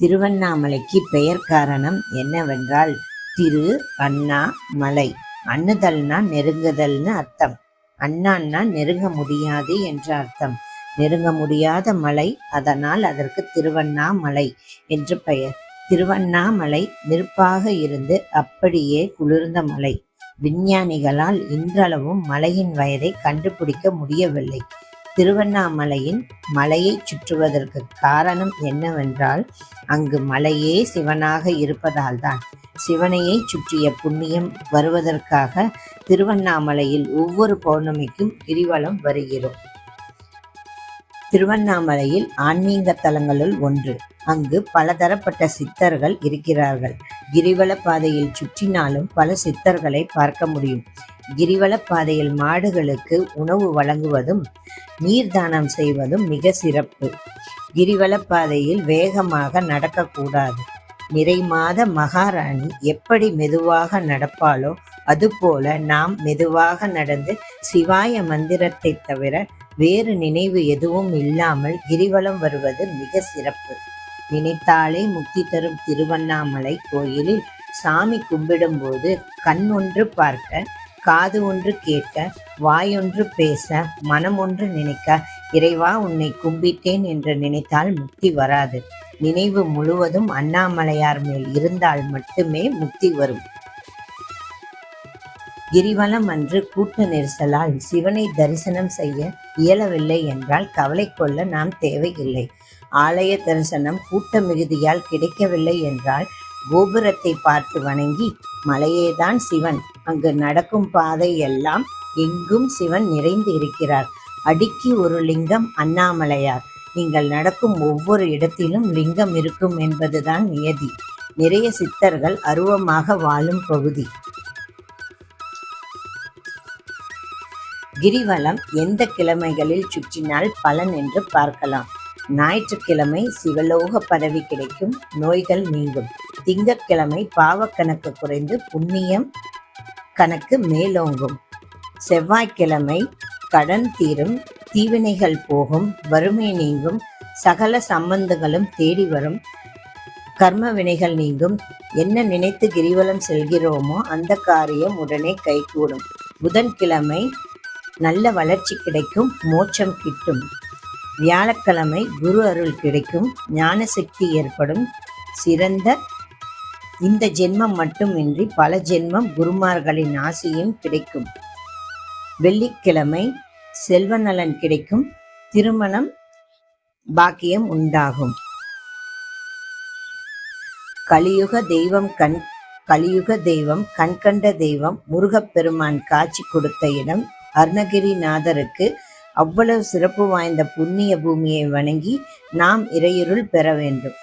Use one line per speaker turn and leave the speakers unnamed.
திருவண்ணாமலைக்கு பெயர் காரணம் என்னவென்றால் திரு அண்ணா மலை. அண்ணுதல்னா நெருங்குதல்னு அர்த்தம். அண்ணான்னா நெருங்க முடியாது என்ற அர்த்தம். நெருங்க முடியாத மலை அதனால் அதற்கு திருவண்ணாமலை என்று பெயர். திருவண்ணாமலை நெருப்பாக இருந்து அப்படியே குளிர்ந்த மலை. விஞ்ஞானிகளால் இன்றளவும் மலையின் வயதை கண்டுபிடிக்க முடியவில்லை. திருவண்ணாமலையின் மலையை சுற்றுவதற்கு காரணம் என்னவென்றால் அங்கு மலையே சிவனாக இருப்பதால்தான். சிவனையை சுற்றிய புண்ணியம் வருவதற்காக திருவண்ணாமலையில் ஒவ்வொரு பௌர்ணமிக்கும் கிரிவலம் வருகிறோம். திருவண்ணாமலையில் ஆன்மீக தலங்களுள் ஒன்று. அங்கு பலதரப்பட்ட சித்தர்கள் இருக்கிறார்கள். கிரிவல பாதையில் சுற்றினாலும் பல சித்தர்களை பார்க்க முடியும். கிரிவலப்பாதையில் மாடுகளுக்கு உணவு வழங்குவதும் நீர் தானம் செய்வதும் மிக சிறப்பு. கிரிவலப்பாதையில் வேகமாக நடக்கக்கூடாது. நிறை மாத மகாராணி எப்படி மெதுவாக நடப்பாளோ அதுபோல நாம் மெதுவாக நடந்து சிவாய மந்திரத்தை தவிர வேறு நினைவு எதுவும் இல்லாமல் கிரிவலம் வருவது மிக சிறப்பு. நினைத்தாலே முக்தி தரும் திருவண்ணாமலை கோயிலில் சாமி கும்பிடும்போது கண் ஒன்று பார்க்க காது ஒன்று கேட்க வாயொன்று பேச மனம் ஒன்று நினைக்க இறைவா உன்னை கும்பிட்டேன் என்று நினைத்தால் முக்தி வராது. நினைவு முழுவதும் அண்ணாமலையார் மேல் இருந்தால் மட்டுமே முக்தி வரும். கிரிவலம் அன்று கூட்ட நெரிசலால் சிவனை தரிசனம் செய்ய இயலவில்லை என்றால் கவலை கொள்ள நாம் தேவையில்லை. ஆலய தரிசனம் கூட்ட மிகுதியால் கிடைக்கவில்லை என்றால் கோபுரத்தை பார்த்து வணங்கி மலையேதான் சிவன் அங்கு நடக்கும் பாதை எல்லாம் எங்கும் சிவன் நிறைந்து இருக்கிறார். அடிக்கி ஒரு லிங்கம் அண்ணாமலையார். நீங்கள் நடக்கும் ஒவ்வொரு இடத்திலும் லிங்கம் இருக்கும் என்பதுதான் நியதி. நிறைய சித்தர்கள் அருவமாக வாழும் பகுதி. கிரிவலம் எந்த கிழமைகளில் சுற்றினால் பலன் என்று பார்க்கலாம். ஞாயிற்றுக்கிழமை சிவலோக பதவி கிடைக்கும் நோய்கள் நீங்கும். திங்கட்கிழமை பாவக்கணக்கு குறைந்து புண்ணியம் கணக்கு மேலோங்கும். செவ்வாய்க்கிழமை கடன் தீரும் தீவினைகள் போகும் வறுமை நீங்கும் சகல சம்பந்தங்களும் தேடி வரும். கர்ம வினைகள் நீங்கும். என்ன நினைத்து கிரிவலம் செல்கிறோமோ அந்த காரியம் உடனே கைகூடும். புதன்கிழமை நல்ல வளர்ச்சி கிடைக்கும் மோட்சம் கிட்டும். வியாழக்கிழமை குரு அருள் கிடைக்கும் ஞான சக்தி ஏற்படும். சிறந்த இந்த ஜென்மம் மட்டுமின்றி பல ஜென்மம் குருமார்களின் ஆசியும் கிடைக்கும். வெள்ளிக்கிழமை செல்வ நலன் கிடைக்கும். திருமணம் பாக்கியம் உண்டாகும். கலியுக தெய்வம் கண் கலியுக தெய்வம் கண்கண்ட தெய்வம் முருகப்பெருமான் காட்சி கொடுத்த இடம் அருணகிரிநாதருக்கு அவ்வளவு சிறப்பு வாய்ந்த புண்ணிய பூமியை வணங்கி நாம் இறையுருள் பெற வேண்டும்.